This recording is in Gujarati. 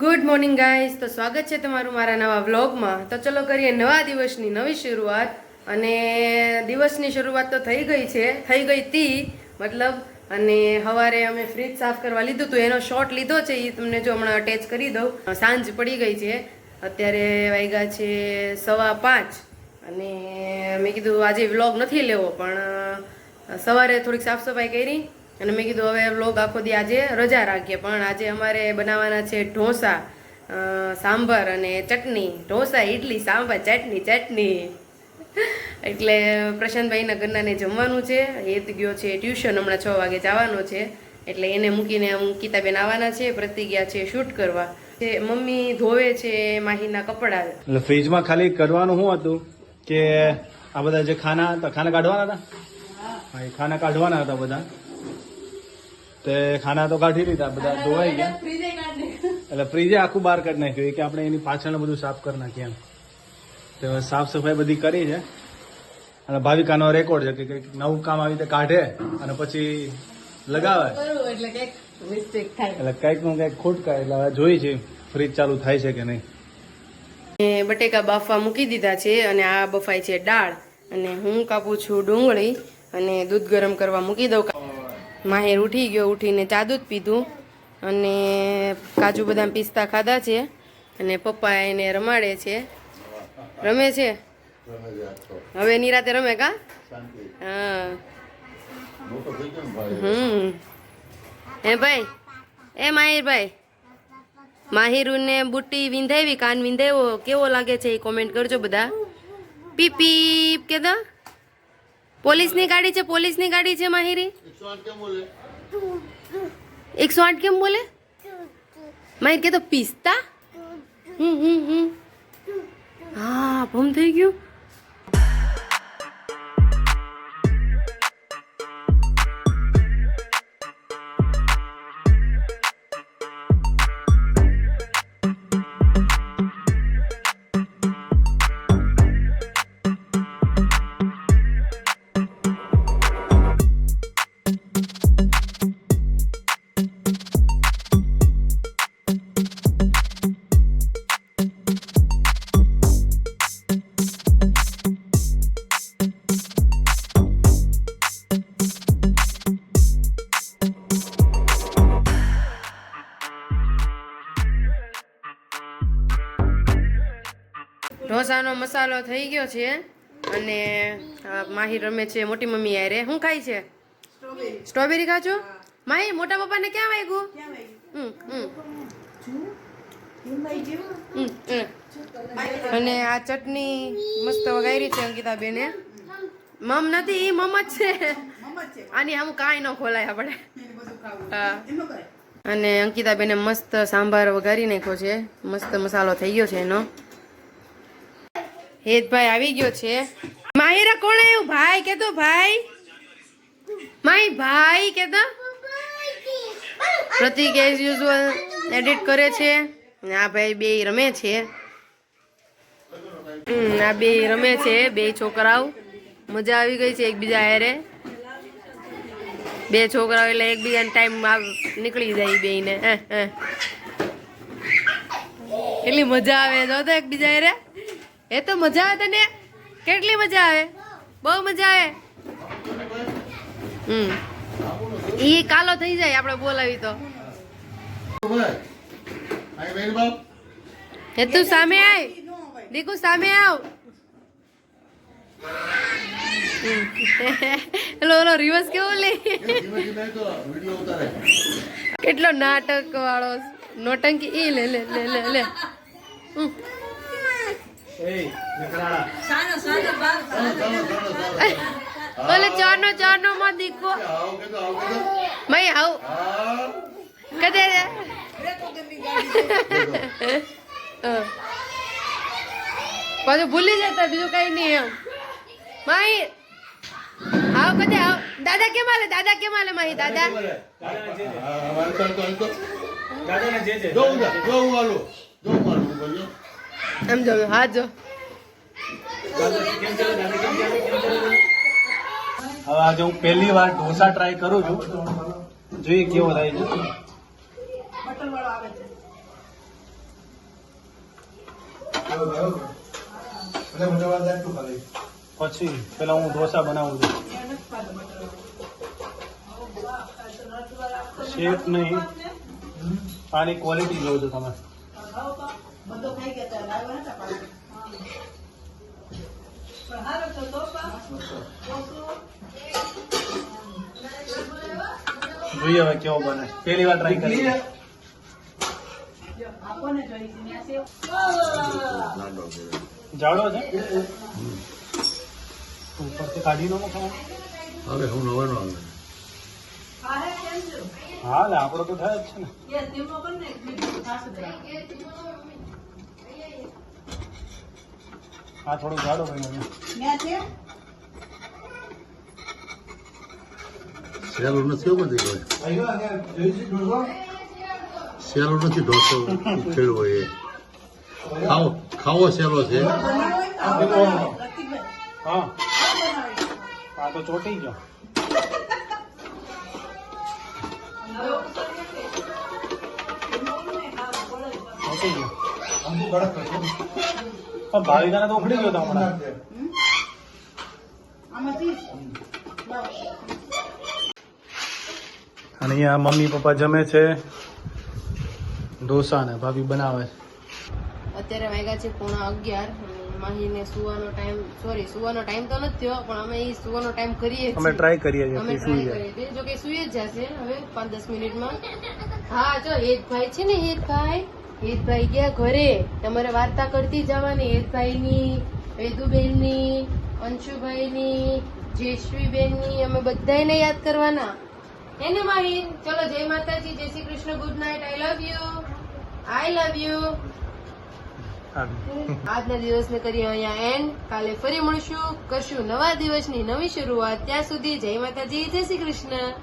ગુડ મોર્નિંગ ગાઈઝ તો સ્વાગત છે તમારું મારા નવા વ્લોગમાં તો ચલો કરીએ નવા દિવસની નવી શરૂઆત. અને દિવસની શરૂઆત તો થઈ ગઈ છે. થઈ ગઈ તી, મતલબ, અને સવારે અમે ફ્રીજ સાફ કરવા લીધું હતું એનો શોટ લીધો છે એ તમને જો હમણાં અટેચ કરી દઉં. સાંજ પડી ગઈ છે. અત્યારે વાગ્યા છે સવા પાંચ. અને મેં કીધું આજે વ્લોગ નથી લેવો, પણ સવારે થોડીક સાફ સફાઈ કરી. અને મેં કીધું, હવે વ્લોગ આખો દી આજે રજા રાખીએ. પણ આજે અમારે બનાવવાના છે ઢોસા સાંભર અને ચટણી. ઢોસા ઇડલી સાંભાર, ચટણી ચટણી. એટલે પ્રશાંતભાઈના ઘરનાને જમવાનું છે. એ ગયો છે ટ્યુશન, હમણાં છ વાગે જવાનો છે. એટલે એને મૂકીને હું કિતાબેન આવવાના છે, પ્રતિજ્ઞા છે શૂટ કરવા. જે મમ્મી ધોવે છે માહીના કપડા. એટલે ફ્રીજમાં ખાલી કરવાનું શું હતું? કે આ બધા જે ખાના હતા, ખાના કાઢવાના હતા? ખાના કાઢવાના હતા બધા. તે ખાના તો કાઢી લીધા બધા ધોવાઈ ગયા. એટલે ફ્રીજે આખું બહાર કાઢી નાખ્યું કે આપણે એની પાછળ બધું સાફ કરી નાખીએ એમ. તો સાફ સફાઈ બધી કરી છે. અને ભાવિકાનો રેકોર્ડ છે કે કંઈક નવું કામ આવી રીતે કાઢે અને પછી લગાવે. એટલે કંઈકનું કંઈક ખોટકા એટલે હવે જોઈ છે ફ્રીજ ચાલુ થાય છે કે નહીં. બટેકા બાફવા મૂકી દીધા છે અને આ બફાય છે દાળ. અને હું કાપું છું ડુંગળી અને દૂધ ગરમ કરવા મૂકી દઉં. માહેર ઉઠી ગયો, ઉઠીને ચા દૂધ પીધું અને કાજુ બદામ પિસ્તા ખાધા છે અને પપ્પા એને રમાડે છે. રમે છે? હવે નિરાતે રમે કા? હા. હમ. હે ભાઈ, એ માહિરભાઈ માહિરુને બુટ્ટી વિંધાવી, કાન વિંધાવ્યો, કેવો લાગે છે એ કોમેન્ટ કરજો બધા. પીપી કેદા પોલીસની ગાડી છે, પોલીસની ગાડી છે માહિરી? એકસો આઠ કેમ બોલે? માહિર કે તો પિસ્તા? હમ હમ હમ. હા, ભમ થઈ ગયું. ઢોસાનો મસાલો થઈ ગયો છે અને માહી રમે છે, મોટી મમ્મી યારે શું ખાય છે? સ્ટ્રોબેરી ખાજો? માહી, મોટા પપ્પાને ક્યાં વાગ્યું હમ. અને આ ચટણી મસ્ત વગાડી છે અંકિતા બેને મમ નથી એ મમ જ છે. આની આમ કાંઈ ન ખોલાય આપણે. હા. અને અંકિતા બેને મસ્ત સાંભાર વઘારી નાખ્યો છે. મસ્ત મસાલો થઈ ગયો છે એનો. હેતભાઈ આવી ગયો છે. માહિરા કોણ આવ્યું? ભાઈ, કેતો ભાઈ? માહી, ભાઈ, કેતો? પ્રતિક એઝ યુઝ્યુઅલ એડિટ કરે છે. આ ભાઈ બે રમે છે. આ બે રમે છે, બે છોકરાઓ. મજા આવી ગઈ છે એકબીજા હેરે. બે છોકરાઓ એટલે એકબીજાને ટાઈમ નીકળી જાય બેને હે મજા આવે જો તો એકબીજા હારે. એ તો મજા આવે તને? કેટલી મજા આવે? બહુ મજા આવે? હમ. એ કાલો થઈ જાય આપણે બોલાવી તો. એ તું સામે આય. દીકુ સામે આવ. હમ. એલો ઓલો રિવર્સ લે? કેટલો નાટક વાળો નોટંકી, ઈ લે લે લે લે લે. હમ. ઓલે ચારનો ચારનો માં દીખો. મય આવ. કદે રે. પાછું ભૂલી જતા બીજું કઈ નહીં એમ. માહી આવ કદે આવ. દાદા કેમ આલે? દાદા કેમ આલે માહી દાદા એમ જો હા જો હવે આજે હું પહેલી વાર ઢોસા ટ્રાય કરું છું. જોઈએ કેવો થાય છે. પછી પેલા હું ઢોસા બનાવું છું. શેપ નહીં. આની ક્વોલિટી જોઉં છું તમે. જોઈએ હવે કેવો બને. પહેલી વાર ટ્રાય કરી જાડો છે? ઉપરથી કાઢી નો હવે હું નવો નો આવે હા લે આપણો તો થાય જ છે ને. હા થોડું ગાડો ભાઈ મને સહેલો નથી બધી હોય સહેલો નથી ઢોસો ઉખેડવો એ. ખાવો ખાવો સેલો છે. હા. આ તો ચોટી ગયો. ચોટી ગયો. પણ ભાવિકાને તો ઉખડી ગયો તો હમણાં. અને અહીંયા મમ્મી પપ્પા જમે છે. ઢોસા ને ભાભી બનાવે છે. અત્યારે વાગ્યા છે પોણા અગિયાર. માહીને સુવાનો ટાઈમ સોરી સુવાનો ટાઈમ તો નથી થયો પણ અમે એ સુવાનો ટાઈમ કરીએ અમે ટ્રાય કરીએ છીએ અમે ટ્રાય કરીએ છીએ. જો કે સુઈ જ જશે હવે પાંચ દસ મિનિટમાં. હા જો હેતભાઈ છે ને હેતભાઈ. હેતભાઈ ગયા ઘરે. તમારે વાર્તા કરતી જવાની. હેતભાઈની વેદુબેનની, અંશુભાઈની જયશ્રીબેનની અમે બધાને યાદ કરવાના. હે ને માહી ચલો, જય માતાજી, જય Shri Krishna. Good night I love you I love you આજના દિવસને કરીએ અહીંયા એન્ડ કાલે ફરી મળશું. કરશું નવા દિવસની નવી શરૂઆત. ત્યાં સુધી જય માતાજી, જય શ્રી કૃષ્ણ.